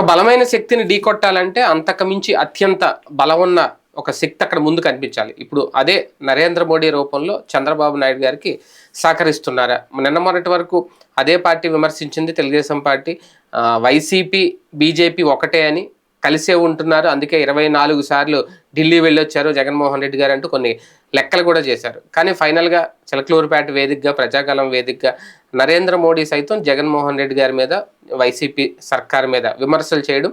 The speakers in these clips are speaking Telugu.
ఒక బలమైన శక్తిని ఢీకొట్టాలంటే అంతకుమించి అత్యంత బలం ఉన్న ఒక శక్తి అక్కడ ముందు కనిపించాలి. ఇప్పుడు అదే నరేంద్ర మోడీ రూపంలో చంద్రబాబు నాయుడు గారికి సహకరిస్తున్నారా? నిన్న మొన్నటి వరకు అదే పార్టీ విమర్శించింది తెలుగుదేశం పార్టీ. వైసీపీ బీజేపీ ఒకటే అని కలిసే ఉంటున్నారు. అందుకే ఇరవై నాలుగు సార్లు ఢిల్లీ వెళ్ళొచ్చారు జగన్మోహన్ రెడ్డి గారు అంటూ కొన్ని లెక్కలు కూడా చేశారు. కానీ ఫైనల్గా చిలకలూరుపేట వేదికగా ప్రజాకాలం వేదికగా నరేంద్ర మోడీ సైతం జగన్మోహన్ రెడ్డి గారి మీద వైసీపీ సర్కార్ మీద విమర్శలు చేయడం.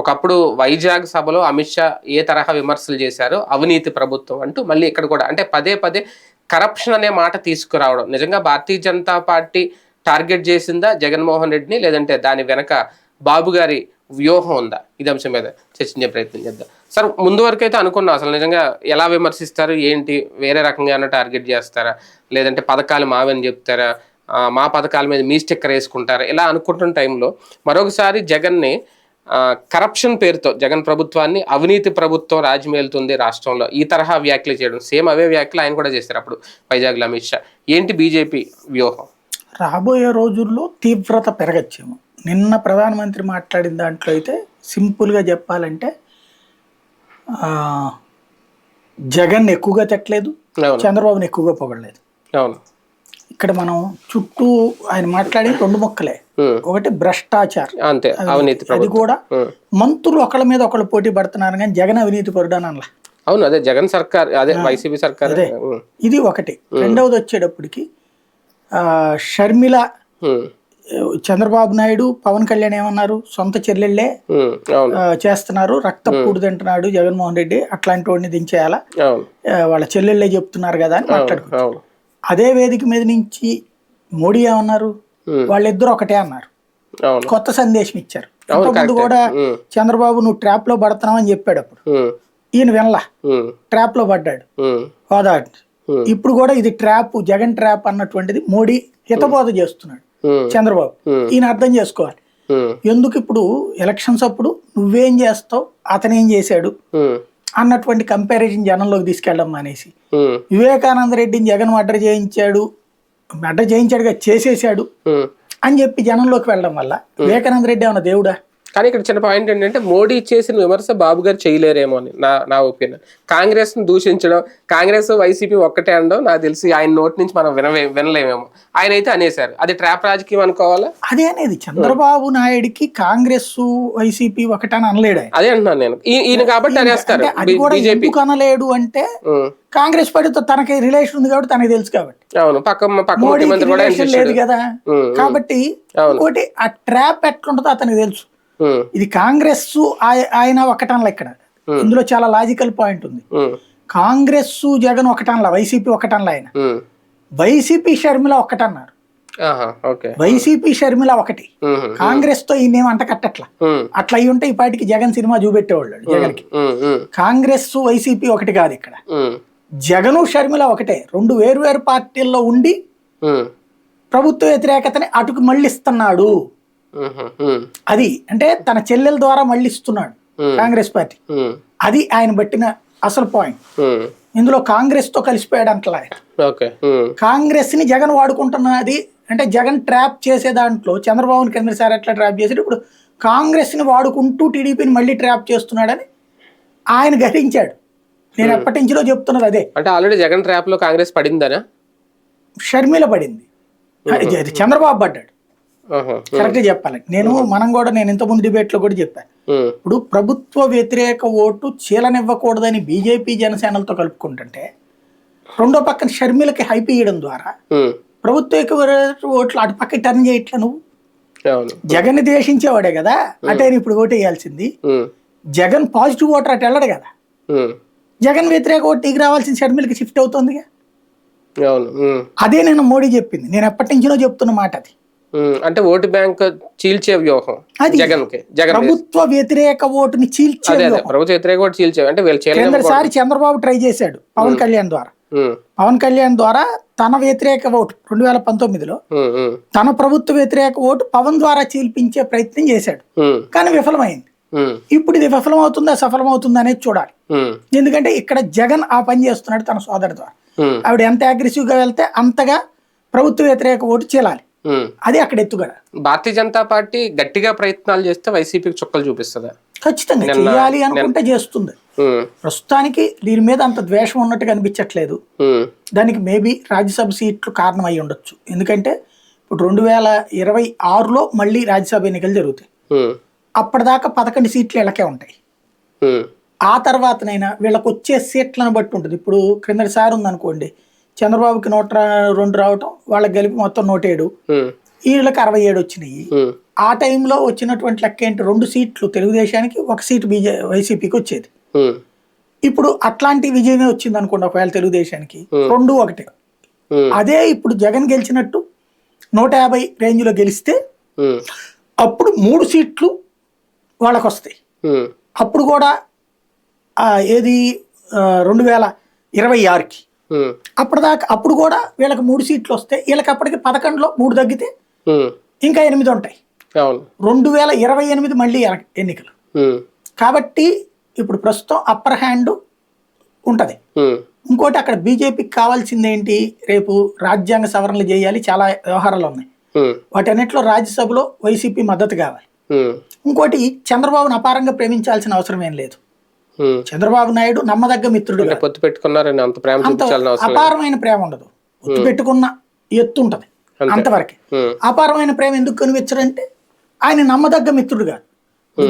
ఒకప్పుడు వైజాగ్ సభలో అమిత్ షా ఏ తరహా విమర్శలు చేశారో అవినీతి ప్రభుత్వం అంటూ మళ్ళీ ఇక్కడ కూడా అంటే పదే పదే కరప్షన్ అనే మాట తీసుకురావడం. నిజంగా భారతీయ జనతా పార్టీ టార్గెట్ చేసిందా జగన్మోహన్ రెడ్డిని లేదంటే దాని వెనక బాబు గారి వ్యూహం ఉందా? ఇది అంశం మీద చర్చించే ప్రయత్నం చేద్దాం. సార్ ముందు వరకు అయితే అనుకున్నాం అసలు నిజంగా ఎలా విమర్శిస్తారు ఏంటి వేరే రకంగా టార్గెట్ చేస్తారా లేదంటే పథకాలు మావని చెప్తారా మా పథకాల మీద మీ స్టిక్కర్ వేసుకుంటారా. ఇలా అనుకుంటున్న టైంలో మరొకసారి జగన్ని కరప్షన్ పేరుతో జగన్ ప్రభుత్వాన్ని అవినీతి ప్రభుత్వం రాజ్యమేలుతుంది రాష్ట్రంలో. ఈ తరహా వ్యాఖ్యలు చేయడం సేమ్ అవే వ్యాఖ్యలు ఆయన కూడా చేశారు అప్పుడు వైజాగ్లో అమిత్ షా. ఏంటి బీజేపీ వ్యూహం? రాబోయే రోజుల్లో తీవ్రత పెరగచ్చేమో. నిన్న ప్రధానమంత్రి మాట్లాడిన దాంట్లో అయితే సింపుల్గా చెప్పాలంటే జగన్ ఎక్కువగా తిట్టలేదు చంద్రబాబుని ఎక్కువగా పొగడలేదు. అవును. ఇక్కడ మనం చుట్టూ ఆయన మాట్లాడి రెండు మొక్కలే. ఒకటి భ్రష్టాచారం. అంతే అవినీతి అది కూడా. మంత్రులు ఒకళ్ళ మీద ఒకళ్ళు పోటీ పడుతున్నారు కానీ జగన్ అవినీతి పరుడాను అనలా. అవును అదే జగన్ సర్కార్ అదే వైసీపీ సర్కార్. అదే. ఇది ఒకటి. రెండవది వచ్చేటప్పటికి ఆ, షర్మిల చంద్రబాబు నాయుడు పవన్ కళ్యాణ్ ఏమన్నారు? సొంత చెల్లెళ్ళే చేస్తున్నారు. రక్త పూడి తింటున్నాడు జగన్మోహన్ రెడ్డి. అట్లాంటి వాడిని దించేయాలా? వాళ్ళ చెల్లెళ్ళే చెప్తున్నారు కదా అని మాట్లాడుకున్నారు అవును. అదే వేదిక మీద నుంచి మోడీ ఏమన్నారు. వాళ్ళిద్దరు ఒకటే అన్నారు. కొత్త సందేశం ఇచ్చారు. కరెక్టే. కూడా చంద్రబాబు నువ్వు ట్రాప్లో పడుతున్నావు అని చెప్పాడు అప్పుడు. ఈయన వినలా. ట్రాప్లో పడ్డాడు. హోదా. ఇప్పుడు కూడా ఇది ట్రాప్ జగన్ ట్రాప్ అన్నటువంటిది మోడీ హితబోధ చేస్తున్నాడు చంద్రబాబు. ఈయన అర్థం చేసుకోవాలి. ఎందుకు ఇప్పుడు ఎలక్షన్స్ అప్పుడు నువ్వేం చేస్తావు? అతనేం చేశాడు? అన్నటువంటి కంపారిజన్ జనంలోకి తీసుకెళ్ళడం మానేసి. ఉమ్, వివేకానంద రెడ్డిని జగన్ మర్డర్ చేయించాడు మర్డర్ చేయించాడుగా చేసేసాడు. అని చెప్పి జనంలోకి వెళ్ళడం వల్ల వివేకానంద రెడ్డి ఏమన్నా దేవుడా? కానీ ఇక్కడ చిన్న పాయింట్ ఏంటంటే మోడీ చేసిన విమర్శ బాబు గారు చేయలేరేమో అని నా నా ఒపీనియన్. కాంగ్రెస్ని దూషించడం కాంగ్రెస్ వైసీపీ ఒక్కటే అనడం నాకు తెలిసి ఆయన నోటి నుంచి మనం వినవే వినలేమేమో. ఆయన అయితే అనేశారు. అది ట్రాప్ రాజకీయం అనుకోవాలా? అదే అనేది చంద్రబాబు నాయుడికి కాంగ్రెస్ వైసీపీ ఒకటని అనలేడు అదే అంటున్నాను నేను. ఈయన కాబట్టి అనేస్తారు. అంటే అది కూడా బీజేపీ. అనలేడు అంటే కాంగ్రెస్ పార్టీతో తనకి రిలేషన్ ఉంది కాబట్టి తనకి తెలుసు కాబట్టి. అవును పక్క పక్క ముఖ్యమంత్రి కూడా లేదు. కదా. కాబట్టి. ఇంకోటి ఆ ట్రాప్ ఎట్లుంటుందో అతనికి తెలుసు. ఇది కాంగ్రెస్ ఆయ- ఆయన ఒకటనలా ఇక్కడ. ఇందులో చాలా లాజికల్ పాయింట్ ఉంది. కాంగ్రెస్ జగన్ ఒకటనలా వైసీపీ ఒకటనలా ఆయన. వైసీపీ షర్మిల ఒకటన్నారు. వైసీపీ షర్మిల ఒకటి. కాంగ్రెస్తో ఈయన అంట కట్టట్లా. అట్లా అయి ఉంటే ఈ పాటికి జగన్ సినిమా చూపెట్టేవాళ్ళు జగన్కి కాంగ్రెస్ వైసీపీ ఒకటి కాదు ఇక్కడ. జగను షర్మిల ఒకటే. రెండు వేరు వేరు పార్టీల్లో ఉండి ప్రభుత్వ వ్యతిరేకతని అటుకు మళ్ళిస్తున్నాడు. అది అంటే తన చెల్లెల ద్వారా మళ్ళిస్తున్నాడు. కాంగ్రెస్ పార్టీ. అది ఆయన పట్టిన అసలు పాయింట్. ఇందులో కాంగ్రెస్తో కలిసిపోయాడు అంటలా కాంగ్రెస్ని జగన్ వాడుకుంటున్నది అంటే జగన్ ట్రాప్ చేసే దాంట్లో చంద్రబాబుని కిందసారి ఎట్లా ట్రాప్ చేసాడు ఇప్పుడు కాంగ్రెస్ని వాడుకుంటూ టీడీపీని మళ్ళీ ట్రాప్ చేస్తున్నాడని ఆయన గ్రహించాడు. నేను ఎప్పటి నుంచిలో చెప్తున్నది అదే. అంటే ఆల్రెడీ జగన్ ట్రాప్లో కాంగ్రెస్ పడిందనా? షర్మిల పడింది. చంద్రబాబు పడ్డాడు. ఆహా, కరెక్ట్గా చెప్పాలి. నేను మనం కూడా నేను ఇంతకుముందు debate లో కూడా చెప్పాను ఇప్పుడు ప్రభుత్వ వ్యతిరేక ఓటు చీలనివ్వకూడదని బీజేపీ జనసేనలతో కలుపుకుంటుంటే రెండో పక్కన షర్మిలకి హైప్ ఇవ్వడం ద్వారా ప్రభుత్వ ఓట్లు అటు పక్క టర్న్ చేయట్లా నువ్వు? జగన్ దేశించేవాడే కదా అటే ఇప్పుడు ఓటు వేయాల్సింది. జగన్ పాజిటివ్ ఓటర్ అటు వెళ్ళడు కదా. జగన్ వ్యతిరేక ఓటు నీకు రావాల్సిన షర్మిలకి షిఫ్ట్ అవుతుందిగా? అదే నేను మోడీ చెప్పింది. నేను ఎప్పటి నుంచినో చెప్తున్న మాట అది. అంటే ఓటు బ్యాంక్ చీల్చే వ్యూహం జగన్కి జగన్ ప్రభుత్వ వ్యతిరేక ఓటుని చీల్చే ప్రభుత్వ వ్యతిరేక ఓటు చీల్చే అంటే చంద్రబాబు ట్రై చేశాడు పవన్ కళ్యాణ్ ద్వారా. పవన్ కళ్యాణ్ ద్వారా తన వ్యతిరేక ఓటు రెండు వేల పంతొమ్మిదిలో తన ప్రభుత్వ వ్యతిరేక ఓటు పవన్ ద్వారా చీల్పించే ప్రయత్నం చేశాడు. కానీ విఫలమైంది. ఇప్పుడు ఇది విఫలమవుతుందా సఫలమవుతుందా అనేది చూడాలి. ఎందుకంటే ఇక్కడ జగన్ ఆ పని చేస్తున్నాడు తన సోదరు ద్వారా. ఆవిడ ఎంత అగ్రెసివ్గా వెళ్తే అంతగా ప్రభుత్వ వ్యతిరేక ఓటు చీలాలి. అది అక్కడ ఎత్తుగడ. భారతీయ జనతా పార్టీ గట్టిగా ప్రయత్నాలు చేస్తే వైసీపీకి చుక్కలు చూపిస్తుందా? ఖచ్చితంగా చేయాలి అనుకుంటే చేస్తుంది. ప్రస్తుతానికి దీని మీద అంత ద్వేషం ఉన్నట్టుగా అనిపించట్లేదు ఉమ్, దానికి మేబీ రాజ్యసభ సీట్లు కారణం అయి ఉండొచ్చు ఎందుకంటే ఇప్పుడు రెండు వేల ఇరవై ఆరులో మళ్ళీ రాజ్యసభ ఎన్నికలు జరుగుతాయి. అప్పటిదాకా పదకొండు సీట్లు వీళ్ళకే ఉంటాయి. ఆ తర్వాతనైనా వీళ్ళకి వచ్చే సీట్లను బట్టి ఉంటుంది. ఇప్పుడు క్రిందటిసారి ఉందనుకోండి చంద్రబాబుకి నూట రెండు రావటం వాళ్ళకి కలిపి మొత్తం నూట ఏడు. వీళ్ళకి అరవై ఏడు వచ్చినాయి. ఆ టైంలో వచ్చినటువంటి లెక్క ఏంటి? రెండు సీట్లు తెలుగుదేశానికి ఒక సీటు బీజే వైసీపీకి వచ్చేది. ఇప్పుడు అట్లాంటి విజయమే వచ్చింది అనుకోండి ఒకవేళ తెలుగుదేశానికి. రెండు ఒకటే. అదే ఇప్పుడు జగన్ గెలిచినట్టు నూట యాభై రేంజ్లో గెలిస్తే అప్పుడు మూడు సీట్లు వాళ్ళకి వస్తాయి అప్పుడు కూడా ఏది రెండు వేల ఇరవై ఆరుకి. అప్పటిదాకా అప్పుడు కూడా వీళ్ళకి మూడు సీట్లు వస్తాయి వీళ్ళకి అప్పటికి పదకొండులో మూడు తగ్గితే ఇంకా ఎనిమిది ఉంటాయి. రెండు వేల ఇరవై ఎనిమిది మళ్ళీ ఎన్నికలు. కాబట్టి ఇప్పుడు ప్రస్తుతం అప్పర్ హ్యాండ్ ఉంటుంది. ఇంకోటి అక్కడ బీజేపీకి కావాల్సింది ఏంటి? రేపు రాజ్యాంగ సవరణలు చేయాలి చాలా వ్యవహారాలు ఉన్నాయి. వాటన్నిటిలో రాజ్యసభలో వైసీపీ మద్దతు కావాలి. ఇంకోటి చంద్రబాబును అపారంగా ప్రేమించాల్సిన అవసరం ఏం లేదు. చంద్రబాబు నాయుడు నమ్మదగ్గ మిత్రుడు పొత్తు పెట్టుకున్నారని అంత ప్రేమ అపారమైన ప్రేమ ఉండదు. ఒత్తు పెట్టుకున్న ఎత్తు ఉంటది. అంతే. అంతవరకే. అపారమైన ప్రేమ ఎందుకు కనిపించడంటే ఆయన నమ్మదగ్గ మిత్రుడు కాదు.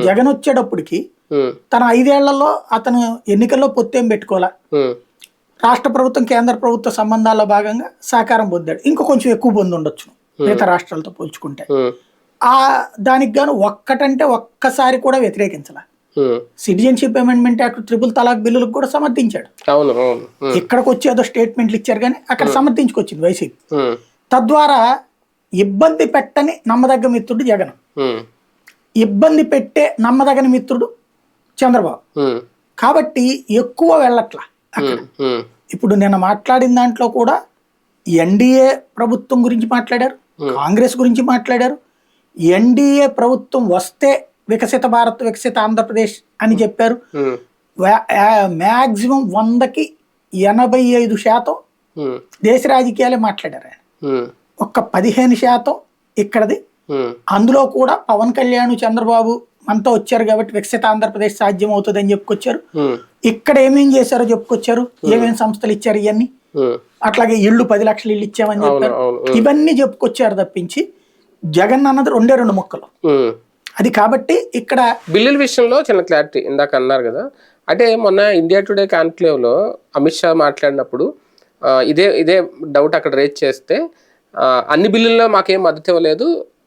జగన్ వచ్చేటప్పటికి తన ఐదేళ్ళలో అతను ఎన్నికల్లో పొత్తేం పెట్టుకోవాలా? ఉమ్, రాష్ట్ర ప్రభుత్వం కేంద్ర ప్రభుత్వ సంబంధాల్లో భాగంగా సహకారం పొందాడు. ఇంకా కొంచెం ఎక్కువ పొంది ఉండొచ్చు. మిగతా రాష్ట్రాలతో పోల్చుకుంటే. ఆ దానికి గాను ఒక్కటంటే ఒక్కసారి కూడా వ్యతిరేకించాల. సిటిజన్షిప్ అమెండ్మెంట్ యాక్ట్ ట్రిపుల్ తలాక్ బిల్లులకు కూడా సమర్థించాడు. అవును ఉమ్, ఇక్కడికి వచ్చి ఏదో స్టేట్మెంట్లు ఇచ్చారు కానీ అక్కడ సమర్థించుకొచ్చింది వైసీపీ. ఉమ్, తద్వారా ఇబ్బంది పెట్టని నమ్మదగ్గ మిత్రుడు జగన్. ఇబ్బంది పెట్టే నమ్మదగని మిత్రుడు చంద్రబాబు. కాబట్టి ఎక్కువ వెళ్ళట్లా ఇప్పుడు నిన్న మాట్లాడిన దాంట్లో కూడా ఎన్డీఏ ప్రభుత్వం గురించి మాట్లాడారు కాంగ్రెస్ గురించి మాట్లాడారు. ఎన్డీఏ ప్రభుత్వం వస్తే వికసిత భారత్ వికసిత ఆంధ్రప్రదేశ్ అని చెప్పారు. మ్యాక్సిమం వందకి ఎనభై ఐదు శాతం దేశ రాజకీయాలే మాట్లాడారు ఆయన. ఒక్క పదిహేను శాతం ఇక్కడది. అందులో కూడా పవన్ కళ్యాణ్ చంద్రబాబు మనతో వచ్చారు కాబట్టి వికసిత ఆంధ్రప్రదేశ్ సాధ్యం అవుతుంది అని చెప్పుకొచ్చారు ఇక్కడ ఏమేం చేశారో చెప్పుకొచ్చారు. ఏమేం సంస్థలు ఇచ్చారు ఇవన్నీ. అట్లాగే ఇళ్ళు పది లక్షలు ఇల్లు ఇచ్చామని చెప్పారు. ఇవన్నీ చెప్పుకొచ్చారు తప్పించి జగన్ అన్నది రెండే రెండు ముక్కలు. అది కాబట్టి ఇక్కడ బిల్లుల విషయంలో చిన్న క్లారిటీ ఇందాక అన్నారు కదా. అంటే మొన్న ఇండియా టుడే కాన్క్లేవ్లో అమిత్ షా మాట్లాడినప్పుడు ఇదే ఇదే డౌట్ అక్కడ రేజ్ చేస్తే అన్ని బిల్లుల్లో మాకేం మద్దతు ఇవ్వలేదు.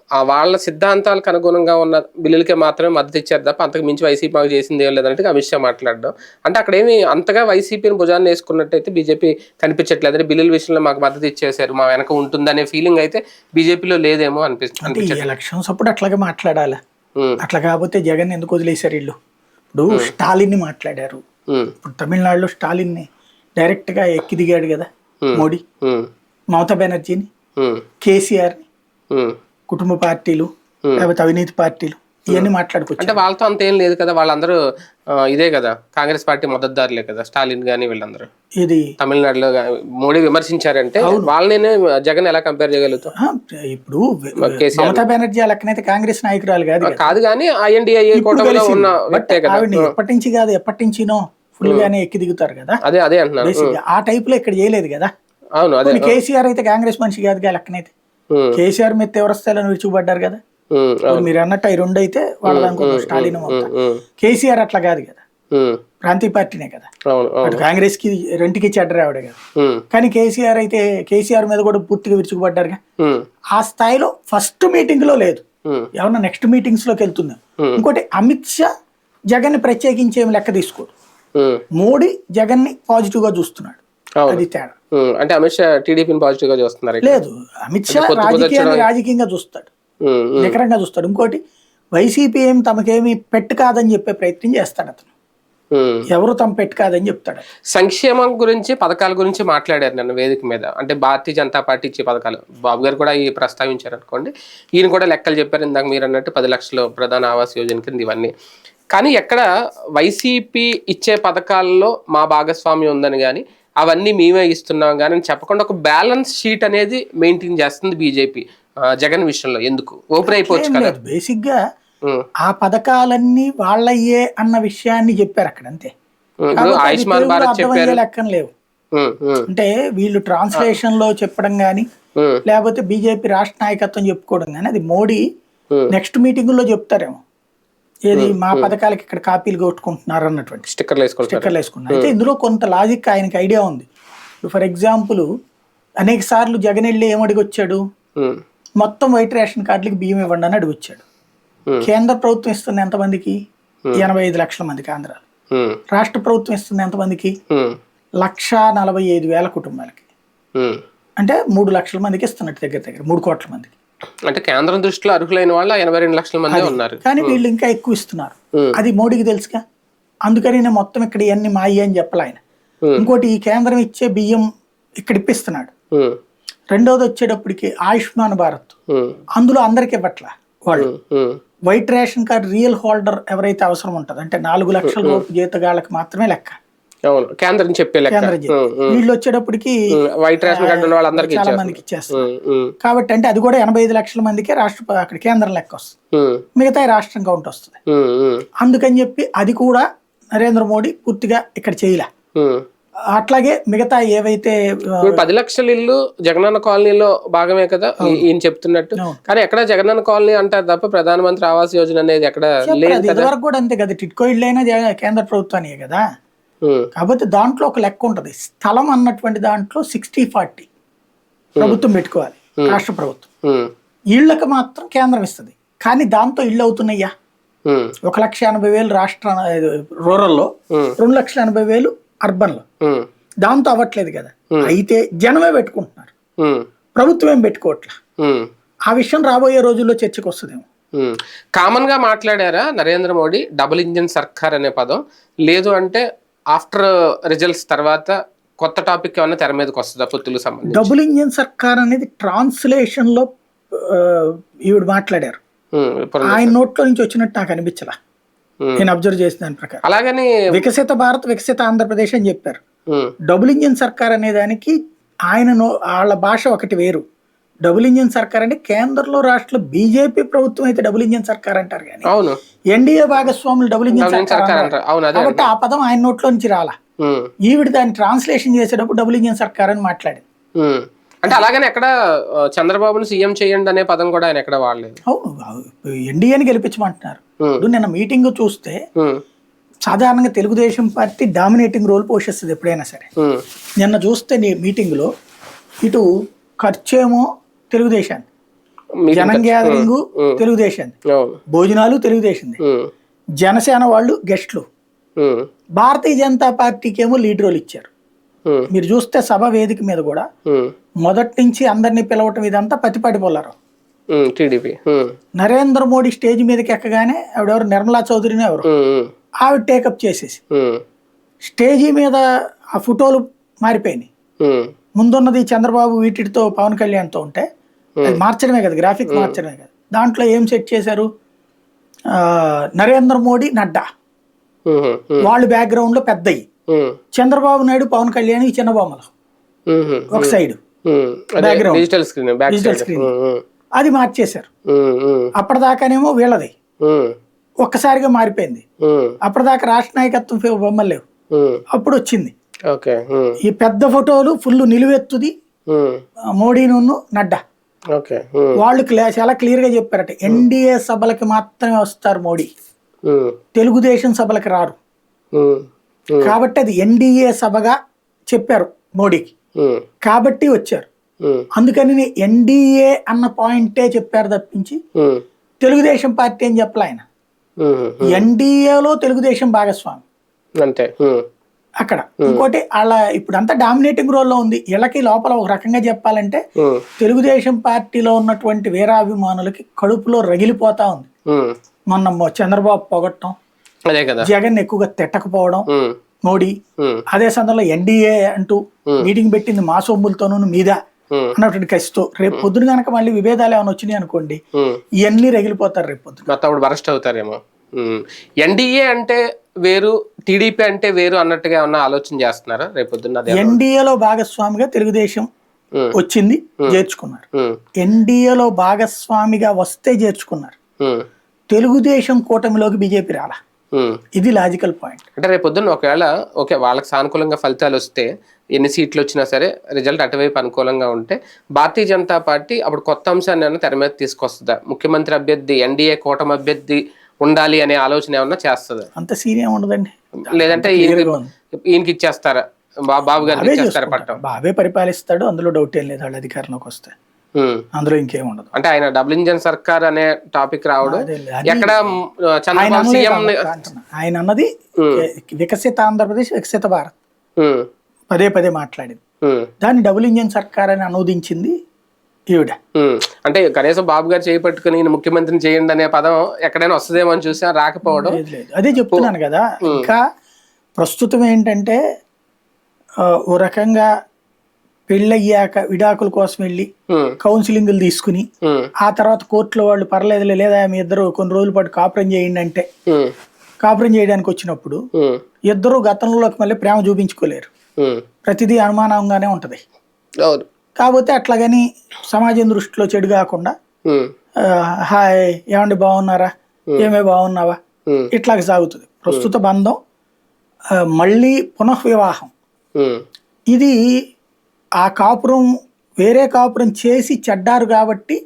ఆ వాళ్ళ సిద్ధాంతాలకు అనుగుణంగా ఉన్న బిల్లులకే మాత్రమే మద్దతు ఇచ్చారు తప్ప అంతకు మించి వైసీపీ మాకు చేసింది ఏం లేదంటే అమిత్ షా మాట్లాడడం. అంటే అక్కడ ఏమి అంతగా వైసీపీని భుజాన్ని వేసుకున్నట్టయితే బీజేపీ కనిపించట్లేదు. అంటే బిల్లుల విషయంలో మాకు మద్దతు ఇచ్చేసారు మా వెనక ఉంటుందనే ఫీలింగ్ అయితే బీజేపీలో లేదేమో అనిపిస్తుంది. ఎలక్షన్స్ అప్పుడు అట్లాగే మాట్లాడాలి. అట్లా కాకపోతే జగన్ ఎందుకు వదిలేశారు వీళ్ళు? ఇప్పుడు స్టాలిన్ని మాట్లాడారు. ఉమ్, ఇప్పుడు తమిళనాడులో స్టాలిన్ని డైరెక్ట్గా ఎక్కి దిగాడు కదా మోడీ. మమతా బెనర్జీని ఉమ్, కేసీఆర్ని ఉమ్. కుటుంబ పార్టీలు లేకపోతే అవినీతి పార్టీలు. ఇవన్నీ మాట్లాడుకోవచ్చు. అంటే వాళ్ళతో అంత ఏం లేదు కదా వాళ్ళందరూ ఇదే కదా కాంగ్రెస్ పార్టీ మద్దతుదారులే కదా స్టాలిన్ గానీ వీళ్ళందరూ. ఇది తమిళనాడులో మోడీ విమర్శించారంటే వాళ్ళనే జగన్ ఎలా కంపేర్ చేయగలుగుతాం? ఇప్పుడు. మమతా బెనర్జీ లెక్కనైతే కాంగ్రెస్ నాయకురాలు కాదు కదా. కానీ ఐఎన్డిఐఏ కూటమిలో. ఉన్న ఎప్పటి నుంచి కాదు ఎప్పటి నుంచినో ఫుల్ గానే ఎక్కి దిగుతారు కదా. అదే అదే గా. ఆ టైప్లో ఇక్కడ చేయలేదు కదా. అవును అదే కేసీఆర్ అయితే కాంగ్రెస్ మనిషి కాదు కదా లెక్కనైతే. కేసీఆర్ మీద తీవ్ర స్థాయిలో విరుచుకుపడ్డారు కదా. మీరు అన్నట్టు ఈ రెండు అయితే వాళ్ళ అనుకున్న స్టాలిన్ కేసీఆర్ అట్లా కాదు కదా. ప్రాంతీయ పార్టీనే కదా. అటు కాంగ్రెస్కి రెండుకి చెడ్డరే ఆవిడ కదా. కానీ కేసీఆర్ అయితే కేసీఆర్ మీద కూడా పూర్తిగా విరుచుకుపడ్డారుగా. ఆ స్థాయిలో ఫస్ట్ మీటింగ్లో లేదు ఏమన్నా నెక్స్ట్ మీటింగ్స్లోకి Hmm. ఇంకోటి అమిత్ షా జగన్ ప్రత్యేకించి ఏమి లెక్క తీసుకోడు. మోడీ జగన్ని పాజిటివ్గా చూస్తున్నాడు అది తేడా. అంటే అమిత్ షా టీడీపీని పాజిటివ్గా చూస్తున్నారు. లేదు. అమిత్ షా రాజకీయాన్ని రాజకీయంగా చూస్తాడు. నికరంగా చూస్తాడు. ఇంకోటి వైసీపీ ఏం తమకేమి పెట్టు కాదని చెప్పే ప్రయత్నం చేస్తాడు అతను. ఎవరు తమ పెట్టు కాదని చెప్తాడు సంక్షేమం గురించి పథకాల గురించి మాట్లాడారు నన్ను వేదిక మీద. అంటే భారతీయ జనతా పార్టీ ఇచ్చే పథకాలు. బాబు గారు కూడా ఈ ప్రస్తావించారు అనుకోండి. ఈయన కూడా లెక్కలు చెప్పారు. ఇందాక మీరు అన్నట్టు పది లక్షలు ప్రధాన ఆవాస్ యోజన కింద ఇవన్నీ. కానీ ఎక్కడ వైసీపీ ఇచ్చే పథకాల్లో మా భాగస్వామ్యం ఉందని కానీ అవన్నీ మేమే ఇస్తున్నాం కానీ అని చెప్పకుండా ఒక బ్యాలెన్స్ షీట్ అనేది మెయింటైన్ చేస్తుంది బీజేపీ. జగన్ విషయంలో ఎందుకు? ఓపెన్ అయిపోవచ్చు కదా? బేసిక్గా ఆ పథకాలన్నీ వాళ్ళయ్యే అన్న విషయాన్ని చెప్పారు అక్కడ అంతే. ఆయుష్మాన్ భారత్ చెప్పారు. లెక్కన లేవు. అంటే వీళ్ళు ట్రాన్స్లేషన్లో చెప్పడం గానీ లేకపోతే బీజేపీ రాష్ట్ర నాయకత్వం చెప్పుకోవడం కానీ అది మోడీ. నెక్స్ట్ మీటింగ్లో చెప్తారేమో. ఏది మా పథకాలకి ఇక్కడ కాపీలు కొట్టుకుంటున్నారు అన్నటువంటి. స్టిక్కర్లు స్టిక్కర్లు వేసుకున్నారు. అయితే ఇందులో కొంత లాజిక్ ఆయనకి ఐడియా ఉంది. ఫర్ ఎగ్జాంపుల్ అనేక సార్లు జగన్ వెళ్ళి ఏం అడిగొచ్చాడు ఉమ్, మొత్తం వైట్ రేషన్ కార్డులకి బియ్యం ఇవ్వండి అని అడిగొచ్చాడు. Hmm. కేంద్ర ప్రభుత్వం ఇస్తుంది ఎంతమందికి ఎనభై ఐదు లక్షల మందికి ఆంధ్రాలో. రాష్ట్ర ప్రభుత్వం ఇస్తుంది ఎంతమందికి లక్ష నలభై ఐదు వేల కుటుంబాలకి. అంటే మూడు లక్షల మందికి ఇస్తున్నట్టు దగ్గర దగ్గర మూడు కోట్ల మందికి. అంటే కేంద్రం దృష్టిలో అర్హులైన వాళ్ళు ఎనభై రెండు లక్షల మంది ఉన్నారు. కానీ వీళ్ళు ఇంకా ఎక్కువ ఇస్తున్నారు. అది మోడీకి తెలుసుగా. అందుకని నేను మొత్తం ఇక్కడ ఇవన్నీ మాయి అని చెప్పలే ఆయన. ఇంకోటి ఈ కేంద్రం ఇచ్చే బియ్యం ఇక్కడ ఇప్పిస్తున్నాడు. రెండోది వచ్చేటప్పటికి ఆయుష్మాన్ భారత్. అందులో అందరికీ పట్ల వాళ్ళు. White ration card real holder ఎవరైతే అవసరం ఉంటుందో అంటే నాలుగు లక్షల రూపాయల జీతగాళ్ళకి మాత్రమే లెక్క. అవును కేంద్రం చెప్పే వీళ్ళు వచ్చేటప్పటికి వైట్ రేషన్ కార్డు వాళ్ళందరికీ చాలా మందికి ఇచ్చేస్తారు. కాబట్టి అంటే అది కూడా ఎనభై ఐదు లక్షల మందికే రాష్ట్ర అక్కడ కేంద్రం లెక్క వస్తుంది. మిగతా రాష్ట్రం కౌంట్ వస్తుంది. అందుకని చెప్పి అది కూడా నరేంద్ర మోడీ పూర్తిగా ఇక్కడ చేయలే. అట్లాగే మిగతా ఏవైతే పది లక్షల ఇల్లు జగనన్న కాలనీలో భాగమే కదా ఈయన చెప్తున్నట్టు. కానీ ఎక్కడ జగనన్న కాలనీ అంటారు తప్ప ప్రధానమంత్రి ఆవాస్ యోజన అనేది ఎక్కడ లేదు ఇదివరకు కూడా అంతే కదా. టిట్కో ఇల్లు అయినా కేంద్ర ప్రభుత్వానియే కదా. కాకపోతే దాంట్లో ఒక లెక్క ఉంటది. స్థలం అన్నటువంటి దాంట్లో సిక్స్టీ ఫార్టీ ప్రభుత్వం పెట్టుకోవాలి రాష్ట్ర ప్రభుత్వం. ఉమ్, ఇళ్ళకి మాత్రం కేంద్రం ఇస్తుంది. కానీ దాంతో ఇళ్ళు అవుతున్నాయ్యా ఒక లక్ష ఎనభై వేలు రాష్ట్ర రూరల్లో రెండు లక్షల ఎనభై వేలు అర్బన్లో. దాంతో అవ్వట్లేదు కదా. అయితే జనమే పెట్టుకుంటున్నారు. ప్రభుత్వం ఏం పెట్టుకోవట్లా. ఆ విషయం రాబోయే రోజుల్లో చర్చకు వస్తుందేమో. కామన్గా మాట్లాడారా నరేంద్ర మోడీ డబుల్ ఇంజిన్ సర్కార్ అనే పదం? లేదు అంటే ఆఫ్టర్ రిజల్ట్స్ తర్వాత కొత్త టాపిక్ ఏమన్నా తెర మీదకి వస్తుందా పొత్తులకు సంబంధించి? డబుల్ ఇంజిన్ సర్కార్ అనేది ట్రాన్స్లేషన్లో ఈవిడ మాట్లాడారు. ఆయన నోట్లో నుంచి వచ్చినట్టు నాకు అనిపించలా. నేను అబ్జర్వ్ చేసిన దాని ప్రకారం. అలాగని వికసిత భారత్ వికసిత ఆంధ్రప్రదేశ్ అని చెప్పారు. డబుల్ ఇంజిన్ సర్కార్ అనే దానికి ఆయన వాళ్ళ భాష ఒకటి వేరు. డబుల్ ఇంజిన్ సర్కార్ అంటే కేంద్రంలో రాష్ట్రంలో బీజేపీ ప్రభుత్వం అయితే డబుల్ ఇంజిన్ సర్కార్ అంటారు కానీ అవును. ఎన్డీఏ భాగస్వాములు డబుల్ ఇంజిన్ సర్కార్ కాబట్టి ఆ పదం ఆయన నోట్లో నుంచి రాలా. ఉమ్, ఈవిడ దాన్ని ట్రాన్స్లేషన్ చేసేటప్పుడు డబుల్ ఇంజిన్ సర్కార్ అని మాట్లాడింది. ఉమ్. అంటే అలాగని ఎక్కడ చంద్రబాబును సీఎం చేయండి అనే పదం కూడా ఆయన ఎక్కడ వాడలేదు. అవును ఎన్డీఏని గెలిపించమంటున్నారు. ఇప్పుడు నిన్న మీటింగ్ చూస్తే సాధారణంగా తెలుగుదేశం పార్టీ డామినేటింగ్ రోల్ పోషిస్తుంది ఎప్పుడైనా సరే. నిన్న చూస్తే నీ మీటింగ్లో ఇటు ఖర్చేమో తెలుగుదేశాన్ని జనం గ్యాదరింగ్. తెలుగుదేశాన్ని భోజనాలు తెలుగుదేశంది ఉమ్, జనసేన వాళ్ళు గెస్ట్లు. భారతీయ జనతా పార్టీకి ఏమో లీడ్ రోల్ ఇచ్చారు. మీరు చూస్తే సభ వేదిక మీద కూడా మొదటి నుంచి అందరినీ పిలవటం ఇదంతా పతిపాటి పోలారు టీడీపీ. నరేంద్ర మోడీ స్టేజ్ మీదకి ఎక్కగానే ఆవిడెవరు నిర్మలా చౌదరిని ఎవరు ఆవిడ టేకప్ చేసేసి స్టేజీ మీద ఆ ఫోటోలు మారిపోయినాయి. ముందున్నది చంద్రబాబు వీటితో పవన్ కళ్యాణ్తో ఉంటే అది మార్చడమే కదా గ్రాఫిక్ మార్చడమే కదా. దాంట్లో ఏం సెట్ చేశారు? నరేంద్ర మోడీ నడ్డా. వాళ్ళు బ్యాక్గ్రౌండ్లో పెద్దయి చంద్రబాబు నాయుడు పవన్ కళ్యాణ్ ఈ చిన్న బొమ్మలు. ఒక సైడ్. Digital screen. ఉమ్, ఉమ్, అది మార్చేశారు. అప్పటిదాకానేమో వీళ్ళది. ఒక్కసారిగా మారిపోయింది. అప్పటిదాకా రాష్ట్ర నాయకత్వం బొమ్మలు లేవు. అప్పుడు వచ్చింది ఈ పెద్ద ఫోటోలు ఫుల్ నిలువెత్తుది ఆ, మోడీను నడ్డా. వాళ్ళు చాలా క్లియర్గా చెప్పారట ఎన్డీఏ సభలకి మాత్రమే వస్తారు మోడీ. తెలుగుదేశం సభలకి రారు. కాబట్టి అది ఎన్డీఏ సభగా చెప్పారు మోడీకి. కాబట్టి వచ్చారు. అందుకని ఎన్డీఏ అన్న పాయింటే చెప్పారు తప్పించి తెలుగుదేశం పార్టీ అని చెప్పలే ఆయన. ఎన్డీఏలో తెలుగుదేశం భాగస్వామి. అంతే. అక్కడ. ఇంకోటి అలా ఇప్పుడు అంతా డామినేటింగ్ రోల్లో ఉంది. వీళ్ళకి లోపల ఒక రకంగా చెప్పాలంటే తెలుగుదేశం పార్టీలో ఉన్నటువంటి వీరాభిమానులకి కడుపులో రగిలిపోతా ఉంది. మొన్న చంద్రబాబు పొగట్టం అదే కదా. జగన్ ఎక్కువగా తిట్టకపోవడం మోడీ. అదే సందర్భంలో ఎన్డీఏ అంటూ మీటింగ్ పెట్టింది మా సొమ్ములతోనూ మీద అన్నటువంటి కసితో. రేపు పొద్దున కనుక మళ్ళీ విభేదాలు ఏమైనా వచ్చినాయి అనుకోండి. ఇవన్నీ రగిలిపోతారు రేపు పొద్దున. మొత్తం అప్పుడు బరస్ట్ అవుతారేమో. ఎన్డీఏ అంటే వేరు టీడీపీ అంటే వేరు అన్నట్టుగా ఏమన్నా ఆలోచన చేస్తున్నారా రేపొద్దున్న అదే ఎన్డీఏలో భాగస్వామిగా తెలుగుదేశం వచ్చింది చేర్చుకున్నారు. ఎన్డీఏలో భాగస్వామిగా వస్తే చేర్చుకున్నారు. తెలుగుదేశం కూటమిలోకి బీజేపీ రాలా. ఇది లాజికల్ పాయింట్. అంటే రేపు పొద్దున్న ఒకవేళ ఓకే వాళ్ళకి సానుకూలంగా ఫలితాలు వస్తే ఎన్ని సీట్లు వచ్చినా సరే రిజల్ట్ అటువైపు అనుకూలంగా ఉంటే భారతీయ జనతా పార్టీ అప్పుడు కొత్త అంశాన్ని ఏమన్నా తెర మీద తీసుకొస్తుందా? ముఖ్యమంత్రి అభ్యర్థి ఎన్డీఏ కూటమి అభ్యర్థి ఉండాలి అనే ఆలోచన ఏమన్నా చేస్తుందా? అంత సీనియం ఉండదండి. లేదంటే ఈయనకి ఇచ్చేస్తారా? బాబు ఇచ్చేస్తారా పట్టం? బాబే పరిపాలిస్తాడు అందులో డౌట్ ఏం లేదు వాళ్ళు అధికారంలోకి వస్తే. అందులో ఇంకేం ఉండదు. అంటే ఆయన డబుల్ ఇంజన్ సర్కార్ అనే టాపిక్ రావడం. ఎక్కడ ఆయన అన్నది వికసిత ఆంధ్రప్రదేశ్ వికసిత భారత్. పదే పదే మాట్లాడింది. దాన్ని డబుల్ ఇంజిన్ సర్కార్ అని అనువదించింది ఈవిడ. అంటే కనీసం బాబు గారు చేయి పట్టుకుని ఈయన ముఖ్యమంత్రిని చేయండి అనే పదం ఎక్కడైనా వస్తుందేమో అని చూసా రాకపోవడం. అదే చెప్తున్నాను కదా. ఇంకా ప్రస్తుతం ఏంటంటే ఓ రకంగా పెళ్ళయ్యాక విడాకుల కోసం వెళ్ళి కౌన్సిలింగ్లు తీసుకుని ఆ తర్వాత కోర్టులో వాళ్ళు పర్లేదులే లేదా మీ ఇద్దరు కొన్ని రోజుల పాటు కాపురం చేయండి అంటే కాపురం చేయడానికి వచ్చినప్పుడు ఇద్దరు గతంలోకి మళ్ళీ ప్రేమ చూపించుకోలేరు. ప్రతిదీ అనుమానంగానే ఉంటది. కాకపోతే అట్లాగని సమాజం దృష్టిలో చెడు కాకుండా హాయ్ ఏమండి బాగున్నారా? ఏమే బాగున్నావా? ఇట్లాగ సాగుతుంది. ప్రస్తుత బంధం మళ్ళీ పునఃవివాహం. ఇది ఆ కాపురం వేరే కాపురం చేసి చెడ్డారు కాబట్టి.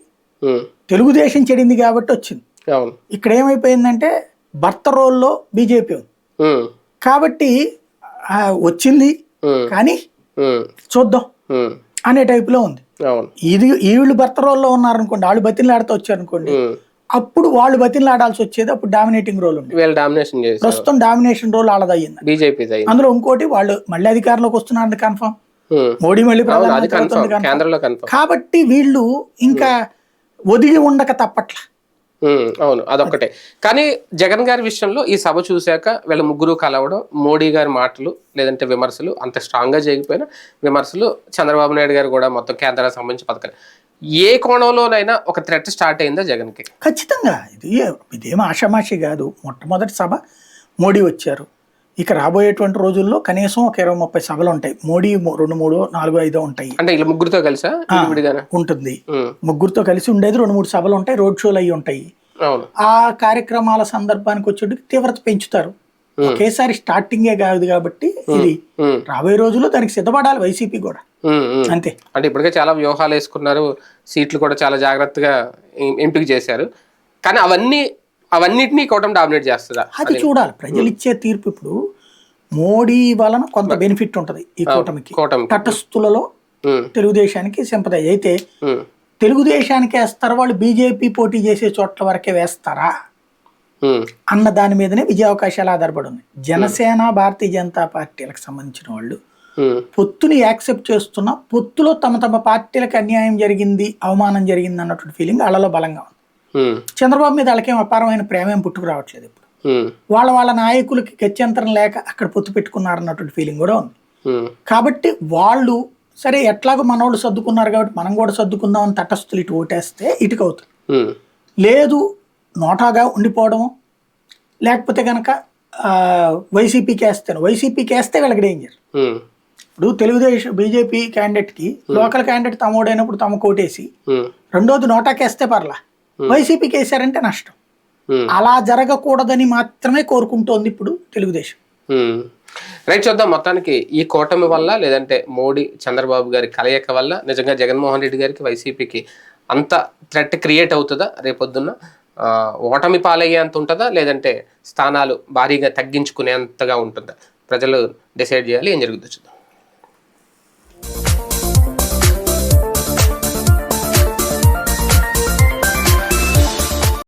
తెలుగుదేశం చెడింది కాబట్టి వచ్చింది. ఇక్కడ ఏమైపోయిందంటే భర్త రోల్లో బీజేపీ ఉంది. కాబట్టి వచ్చింది. కానీ చూద్దాం. అనే టైప్లో ఉంది. ఇది ఈవిళ్ళు భర్త రోల్లో ఉన్నారనుకోండి వాళ్ళు బతిలాడుతూ వచ్చారనుకోండి. అప్పుడు వాళ్ళు బతిలాడాల్సి వచ్చేది అప్పుడు డామినేటింగ్ రోల్ ఉంది వీళ్ళు డామినేషన్ ప్రస్తుతం డామినేషన్ రోల్ వాళ్ళదయ్యింది. బీజేపీ అందులో ఇంకోటి వాళ్ళు మళ్ళీ అధికారంలోకి వస్తున్నారని కన్ఫర్మ్. మోడీ మళ్ళీ కాబట్టి వీళ్ళు ఇంకా ఒదిగి ఉండక తప్పట్ల. ఉమ్, అవును అదొక్కటే. కానీ జగన్ గారి విషయంలో ఈ సభ చూశాక వీళ్ళ ముగ్గురు కలవడం మోడీ గారి మాటలు లేదంటే విమర్శలు అంత స్ట్రాంగ్గా చేయకపోయినా విమర్శలు చంద్రబాబు నాయుడు గారు కూడా మొత్తం కేంద్రానికి సంబంధించి పథకాలు. ఏ కోణంలోనైనా ఒక థ్రెట్ స్టార్ట్ అయిందా జగన్కి ఖచ్చితంగా. ఇది ఇదేం ఆషామాషి కాదు. మొట్టమొదటి సభ మోడీ వచ్చారు. ఇక రాబోయేటువంటి రోజుల్లో కనీసం ఒక ఇరవై ముప్పై సభలు ఉంటాయి. మోడీ రెండు మూడు నాలుగు ఐదో ఉంటాయి. అంటే ఇలా ముగ్గురుతో కలిసా? ఉంటుంది. ముగ్గురుతో కలిసి ఉండేది రెండు మూడు సభలు ఉంటాయి రోడ్ షోలు అయి ఉంటాయి. ఆ కార్యక్రమాల సందర్భానికి వచ్చేటికి తీవ్రత పెంచుతారు. ఒకేసారి స్టార్టింగే కాదు కాబట్టి ఇది రాబోయే రోజుల్లో దానికి సిద్ధపడాలి వైసీపీ కూడా. అంతే. అంటే ఇప్పటికే చాలా వ్యూహాలు వేసుకున్నారు సీట్లు కూడా చాలా జాగ్రత్తగా ఎంపిక చేశారు. కానీ అవన్నీ అవన్నిటినీ కూటమి డామినేట్ చేస్తుందా? అది చూడాలి. ప్రజలు ఇచ్చే తీర్పు ఇప్పుడు మోడీ వలన కొంత బెనిఫిట్ ఉంటది ఈ కూటమికి. తటస్థులలో తెలుగుదేశానికి సింపదై అయితే తెలుగుదేశానికి వేస్తారు? వాళ్ళు బీజేపీ పోటీ చేసే చోట్ల వరకే వేస్తారా? అన్న దాని మీదనే విజయ అవకాశాలు ఆధారపడి ఉన్నాయి జనసేన భారతీయ జనతా పార్టీలకు సంబంధించిన వాళ్ళు పొత్తుని యాక్సెప్ట్ చేస్తున్న పొత్తులో తమ తమ పార్టీలకు అన్యాయం జరిగింది అవమానం జరిగింది అన్నటువంటి ఫీలింగ్ వాళ్ళలో బలంగా ఉంది. చంద్రబాబు మీద వాళ్ళకేం అపారమైన ప్రేమ ఏం పుట్టుకు రావట్లేదు ఇప్పుడు. వాళ్ళ వాళ్ళ నాయకులకి గత్యంతరం లేక అక్కడ పొత్తు పెట్టుకున్నారు అన్నటువంటి ఫీలింగ్ కూడా ఉంది. కాబట్టి వాళ్ళు సరే ఎట్లాగో మనోళ్ళు సర్దుకున్నారు కాబట్టి మనం కూడా సర్దుకుందాం అని తటస్థులు ఇటు ఓటేస్తే ఇటుక అవుతుంది. ఉమ్, లేదు నోటాగా ఉండిపోవడము లేకపోతే కనుక వైసీపీకి వేస్తాను వైసీపీకి వేస్తే వీళ్ళకి డేంజర్ ఇప్పుడు తెలుగుదేశం బీజేపీ క్యాండిడేట్కి లోకల్ క్యాండిడేట్ తమోడైనప్పుడు తమ కోటేసి రెండోది నోటాకేస్తే పర్లా. వైసీపీకి వేసారంటే నష్టం. ఉమ్, అలా జరగకూడదని మాత్రమే కోరుకుంటోంది ఇప్పుడు తెలుగుదేశం. ఉమ్. రైట్ చూద్దాం. మొత్తానికి ఈ కూటమి వల్ల లేదంటే మోడీ చంద్రబాబు గారి కలయిక వల్ల నిజంగా జగన్మోహన్ రెడ్డి గారికి వైసీపీకి అంత థ్రెట్ క్రియేట్ అవుతుందా రేపొద్దున్న? ఓటమి పాలయ్యేంత ఉంటుందా? లేదంటే స్థానాలు భారీగా తగ్గించుకునేంతగా ఉంటుందా? ప్రజలు డిసైడ్ చేయాలి ఏం జరుగుతుందో చూద్దాం.